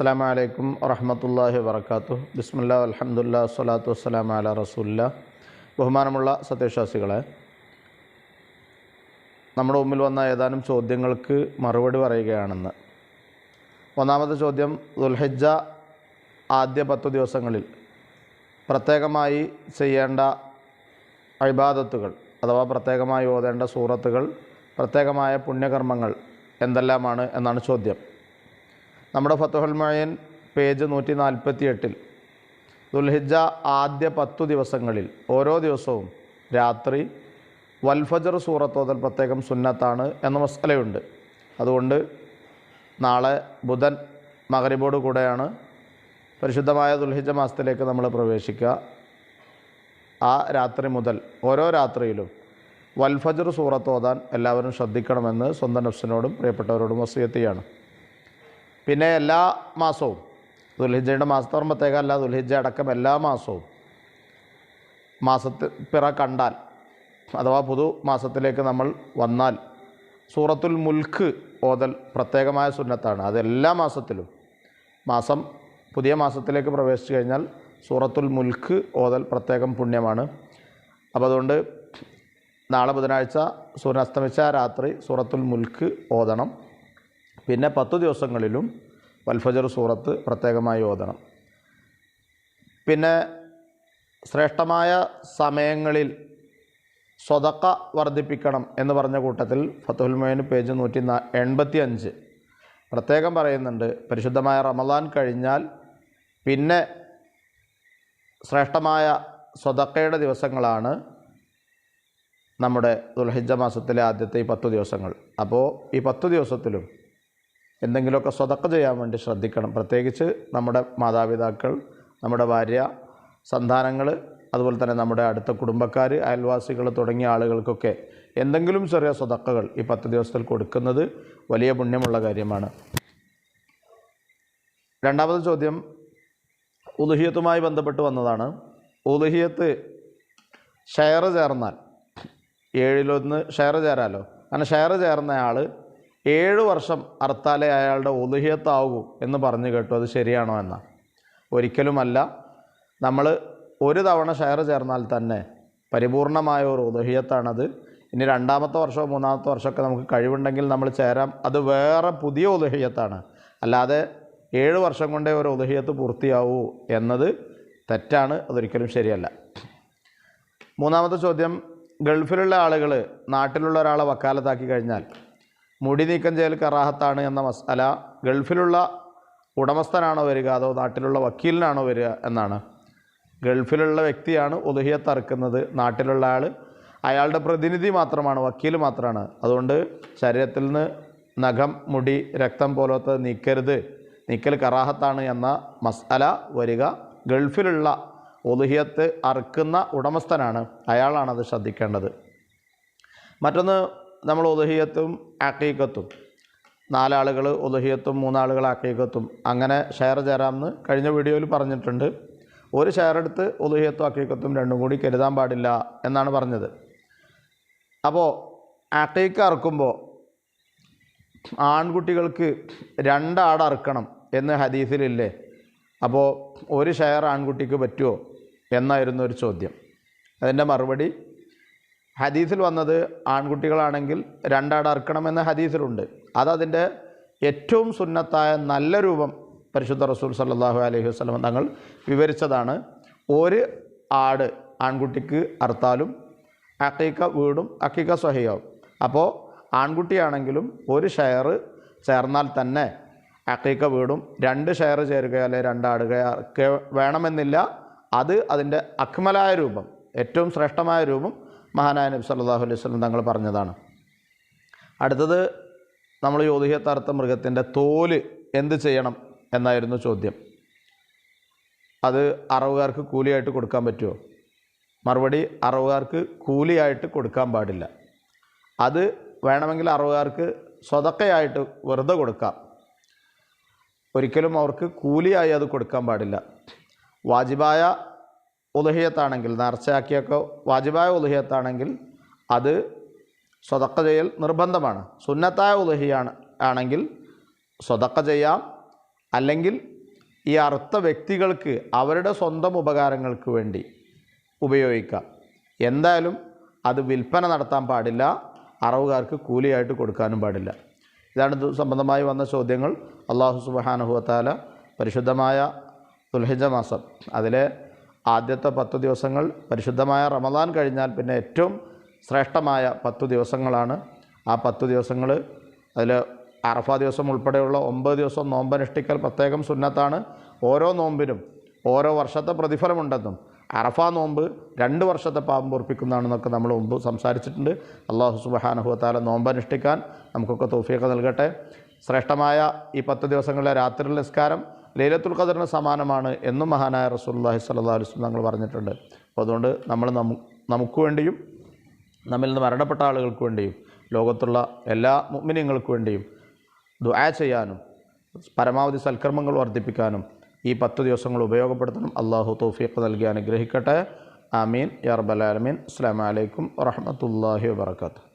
അസ്സാം വലൈക്കും വറഹമത്തല്ലാഹി വർക്കാത്തു ബിസ്മില്ല അലഹമുല്ല സ്വലാത്തു വസ്സലാം അല റസൂല്ല ബഹുമാനമുള്ള സത്യവിശ്വാസികളെ നമ്മുടെ മുമ്പിൽ വന്ന ഏതാനും ചോദ്യങ്ങൾക്ക് മറുപടി പറയുകയാണെന്ന്. ഒന്നാമത്തെ ചോദ്യം ദുൽഹജ്ജ ആദ്യ പത്ത് ദിവസങ്ങളിൽ പ്രത്യേകമായി ചെയ്യേണ്ട അഴിബാദത്തുകൾ അഥവാ പ്രത്യേകമായി ഓതേണ്ട സൂറത്തുകൾ പ്രത്യേകമായ പുണ്യകർമ്മങ്ങൾ എന്തെല്ലാമാണ് എന്നാണ് ചോദ്യം. നമ്മുടെ ഫത്തുഹുൽ മൊയൻ പേജ് നൂറ്റി നാൽപ്പത്തി എട്ടിൽ ദുൽഹിജ ആദ്യ പത്തു ദിവസങ്ങളിൽ ഓരോ ദിവസവും രാത്രി വൽഫജർ സൂറത്തോതൽ പ്രത്യേകം സുന്നത്താണ് എന്ന മസലയുണ്ട്. അതുകൊണ്ട് നാളെ ബുധൻ മകരിബോട് കൂടെയാണ് പരിശുദ്ധമായ ദുൽഹിജ മാസത്തിലേക്ക് നമ്മൾ പ്രവേശിക്കുക. ആ രാത്രി മുതൽ ഓരോ രാത്രിയിലും വൽഫജർ സൂറത്തോതാൻ എല്ലാവരും ശ്രദ്ധിക്കണമെന്ന് സ്വന്തം നഫ്സിനോടും പ്രിയപ്പെട്ടവരോടും വസിയത്ത് ചെയ്യാണ്. പിന്നെ എല്ലാ മാസവും. ദുൽഹിജയുടെ മാസത്തോർമ്പത്തേക്കല്ല ദുൽഹിജ അടക്കം എല്ലാ മാസവും. മാസത്തിൽ പിറ കണ്ടാൽ അഥവാ പുതു മാസത്തിലേക്ക് നമ്മൾ വന്നാൽ സൂറത്തുൽ മുൽക്ക് ഓതൽ പ്രത്യേകമായ സുന്നത്താണ്. അത് എല്ലാ മാസത്തിലും. മാസം പുതിയ മാസത്തിലേക്ക് പ്രവേശിച്ചു കഴിഞ്ഞാൽ സൂറത്തുൽ മുൽക്ക് ഓതൽ പ്രത്യേകം പുണ്യമാണ്. അപ്പോൾ അതുകൊണ്ട് നാളെ ബുധനാഴ്ച സൂര്യൻ അസ്തമിച്ച രാത്രി സൂറത്തുൽ മുൽക്ക് ഓതണം. പിന്നെ പത്ത് ദിവസങ്ങളിലും വൽഫജർ സൂറത്ത് പ്രത്യേകമായി ഓതണം. പിന്നെ ശ്രേഷ്ഠമായ സമയങ്ങളിൽ സ്വതക്ക വർദ്ധിപ്പിക്കണം എന്ന് പറഞ്ഞ കൂട്ടത്തിൽ ഫത്തുൽ പേജ് നൂറ്റി എൺപത്തി അഞ്ച് പ്രത്യേകം പറയുന്നുണ്ട് പരിശുദ്ധമായ റമദാൻ കഴിഞ്ഞാൽ പിന്നെ ശ്രേഷ്ഠമായ സ്വതക്കയുടെ ദിവസങ്ങളാണ് നമ്മുടെ ദുൽഹിജ മാസത്തിലെ ആദ്യത്തെ ഈ പത്തു ദിവസങ്ങൾ. അപ്പോൾ ഈ പത്തു ദിവസത്തിലും എന്തെങ്കിലുമൊക്കെ സ്വതക്ക ചെയ്യാൻ വേണ്ടി ശ്രദ്ധിക്കണം. പ്രത്യേകിച്ച് നമ്മുടെ മാതാപിതാക്കൾ നമ്മുടെ ഭാര്യ സന്താനങ്ങൾ അതുപോലെ തന്നെ നമ്മുടെ അടുത്ത കുടുംബക്കാർ അയൽവാസികൾ തുടങ്ങിയ ആളുകൾക്കൊക്കെ എന്തെങ്കിലും ചെറിയ സ്വതക്കകൾ ഈ പത്ത് ദിവസത്തിൽ കൊടുക്കുന്നത് വലിയ പുണ്യമുള്ള കാര്യമാണ്. രണ്ടാമത് ചോദ്യം ഉലുഹിയത്തുമായി ബന്ധപ്പെട്ട് വന്നതാണ്. ഉലുഹിയത്ത് ഷെയർ ചേർന്നാൽ ഏഴിലൊന്ന് ഷെയർ ചേരാലോ? അങ്ങനെ ഷെയർ ചേർന്ന ആൾ ഏഴ് വർഷം അർത്താലേ അയാളുടെ ഉലുഹിയത്താവൂ എന്ന് പറഞ്ഞു കേട്ടു. അത് ശരിയാണോ എന്ന? ഒരിക്കലുമല്ല. നമ്മൾ ഒരു തവണ ഷെയർ ചേർന്നാൽ തന്നെ പരിപൂർണമായ ഒരു ഉലുഹിയത്താണത് ഇനി രണ്ടാമത്തെ വർഷമോ മൂന്നാമത്തെ വർഷമൊക്കെ നമുക്ക് കഴിവുണ്ടെങ്കിൽ നമ്മൾ ചേരാം. അത് വേറെ പുതിയ ഉലുഹിയത്താണ് അല്ലാതെ ഏഴ് വർഷം കൊണ്ടേ ഒരു ഉലുഹിയത്ത് പൂർത്തിയാവൂ എന്നത് തെറ്റാണ്. അതൊരിക്കലും ശരിയല്ല. മൂന്നാമത്തെ ചോദ്യം. ഗൾഫിലുള്ള ആളുകൾ നാട്ടിലുള്ള ഒരാളെ വക്കാലത്താക്കി കഴിഞ്ഞാൽ മുടി നീക്കം ചെയ്യൽ കറാഹത്താണ് എന്ന മസാല. ഗൾഫിലുള്ള ഉടമസ്ഥനാണോ വരിക അതോ നാട്ടിലുള്ള വക്കീലിനാണോ വരിക എന്നാണ്. ഗൾഫിലുള്ള വ്യക്തിയാണ് ഉദഹിയത്ത് തറക്കുന്നത്. നാട്ടിലുള്ള ആൾ അയാളുടെ പ്രതിനിധി മാത്രമാണ് വക്കീൽ മാത്രമാണ്. അതുകൊണ്ട് ശരീരത്തിൽ നിന്ന് നഖം മുടി രക്തം പോലത്തെ നീക്കരുത്. നീക്കൽ കറാഹത്താണ് എന്ന മസാല വരിക. ഗൾഫിലുള്ള ഒതുഹിയത്ത് അറുക്കുന്ന ഉടമസ്ഥനാണ്. അയാളാണത് ശ്രദ്ധിക്കേണ്ടത്. മറ്റൊന്ന് നമ്മൾ ഒതുഹിയത്തും അക്കീക്കത്തും നാലാളുകൾ ഒതുഹിയത്തും മൂന്നാളുകൾ അക്കീക്കത്തും അങ്ങനെ ഷെയർ ചേരാമെന്ന് കഴിഞ്ഞ വീഡിയോയിൽ പറഞ്ഞിട്ടുണ്ട്. ഒരു ഷെയർ എടുത്ത് ഒതുഹിയത്തും അക്കീക്കത്തും രണ്ടും കൂടി കരുതാൻ പാടില്ല എന്നാണ് പറഞ്ഞത്. അപ്പോൾ അക്കീക്ക അറുക്കുമ്പോൾ ആൺകുട്ടികൾക്ക് രണ്ടാട് അറുക്കണം എന്ന് ഹദീസിലില്ലേ? അപ്പോൾ ഒരു ഷെയർ ആൺകുട്ടിക്ക് പറ്റുമോ? എന്നായിരുന്നു ഒരു ചോദ്യം. അതിന്റെ മറുപടി ഹദീസിൽ വന്നത് ആൺകുട്ടികളാണെങ്കിൽ രണ്ടാട് അറുക്കണമെന്ന് ഹദീസിലുണ്ട്. അതതിന്റെ ഏറ്റവും സുന്നത്തായ നല്ല രൂപം പരിശുദ്ധ റസൂൽ സല്ലാഹു അലൈഹി വസ്ലം തങ്ങൾ വിവരിച്ചതാണ്. ഒരു ആട് ആൺകുട്ടിക്ക് അറുത്താലും അക്കീക്ക വീടും അക്കീക്ക സ്വഹിയാവും. അപ്പോൾ ആൺകുട്ടിയാണെങ്കിലും ഒരു ഷെയർ ചേർന്നാൽ തന്നെ അക്കീക്ക വീടും രണ്ട് ഷെയർ ചേരുകയോ അല്ലെങ്കിൽ രണ്ടാടുകയോ വേണമെന്നില്ല. അത് അതിന്റെ അക്മലായ രൂപം ഏറ്റവും ശ്രേഷ്ഠമായ രൂപം മഹാനായ നബി സല്ലാഹു അലൈഹി സ്വലം തങ്ങൾ പറഞ്ഞതാണ്. അടുത്തത് നമ്മൾ യോധിയത്തറുത്ത മൃഗത്തിന്റെ തോൽ എന്ത് ചെയ്യണം എന്നായിരുന്നു ചോദ്യം. അത് അറവുകാർക്ക് കൂലിയായിട്ട് കൊടുക്കാൻ പറ്റുമോ? മറുപടി അറവുകാർക്ക് കൂലിയായിട്ട് കൊടുക്കാൻ പാടില്ല. അത് വേണമെങ്കിൽ അറവുകാർക്ക് സ്വതക്കയായിട്ട് വെറുതെ കൊടുക്കാം. ഒരിക്കലും അവർക്ക് കൂലിയായി അത് കൊടുക്കാൻ പാടില്ല. വാജിബായ ഉദഹിയത്താണെങ്കിൽ നേർച്ചയാക്കിയൊക്കെ വാജിബായ ഉലഹിയത്താണെങ്കിൽ അത് സ്വതക്ക ചെയ്യൽ നിർബന്ധമാണ്. സുന്നത്തായ ഉലഹിയാണ് ആണെങ്കിൽ സ്വതക്ക ചെയ്യാം. അല്ലെങ്കിൽ ഈ അർത്ഥ വ്യക്തികൾക്ക് അവരുടെ സ്വന്തം ഉപകാരങ്ങൾക്ക് വേണ്ടി ഉപയോഗിക്കാം. എന്തായാലും അത് വിൽപ്പന നടത്താൻ പാടില്ല അറവുകാർക്ക് കൂലിയായിട്ട് കൊടുക്കാനും പാടില്ല. ഇതാണ് ഇത് സംബന്ധമായി വന്ന ചോദ്യങ്ങൾ. അള്ളാഹു സുബഹാനുഹുവത്താല പരിശുദ്ധമായ ദുൽഹിജ മാസം. അതിലെ ആദ്യത്തെ പത്ത് ദിവസങ്ങൾ പരിശുദ്ധമായ റമദാൻ കഴിഞ്ഞാൽ പിന്നെ ഏറ്റവും ശ്രേഷ്ഠമായ പത്തു ദിവസങ്ങളാണ്. ആ പത്തു ദിവസങ്ങൾ അതിൽ അറഫ ദിവസം ഉൾപ്പെടെയുള്ള ഒമ്പത് ദിവസം നോമ്പനുഷ്ഠിക്കൽ പ്രത്യേകം സുന്നത്താണ്. ഓരോ നോമ്പിനും ഓരോ വർഷത്തെ പ്രതിഫലമുണ്ടെന്നും അറഫ നോമ്പ് രണ്ട് വർഷത്തെ പാപം പൊറപ്പിക്കുന്നതാണെന്നൊക്കെ നമ്മൾ മുമ്പ് സംസാരിച്ചിട്ടുണ്ട്. അള്ളാഹു സുബഹാനുഭവത്താല നോമ്പനുഷ്ഠിക്കാൻ നമുക്കൊക്കെ തോഫിയൊക്കെ നൽകട്ടെ. ശ്രേഷ്ഠമായ ഈ പത്ത് ദിവസങ്ങളിലെ രാത്രി നിസ്കാരം ലൈലത്തുൽ ഖദറിന് സമാനമാണ് എന്നും മഹാനായ റസൂലുള്ളാഹി സ്വല്ലല്ലാഹു അലൈഹി വസല്ലം തങ്ങൾ പറഞ്ഞിട്ടുണ്ട്. അപ്പോൾ അതുകൊണ്ട് നമ്മൾ നമു നമുക്ക് വേണ്ടിയും നമ്മിൽ നിന്ന് മരണപ്പെട്ട ആളുകൾക്ക് വേണ്ടിയും ലോകത്തുള്ള എല്ലാ മുഅ്മിനീങ്ങൾക്ക് വേണ്ടിയും ദുആ ചെയ്യാനും പരമാവധി സൽക്കർമ്മങ്ങൾ വർദ്ധിപ്പിക്കാനും ഈ പത്ത് ദിവസങ്ങൾ ഉപയോഗപ്പെടുത്തണം. അള്ളാഹു തൗഫീഖ് നൽകി അനുഗ്രഹിക്കട്ടെ. ആമീൻ. യാ റബ്ബൽ ആലമീൻ. അസ്സലാമു അലൈക്കും വറഹ്മത്തുള്ളാഹി വബറകാതുഹു.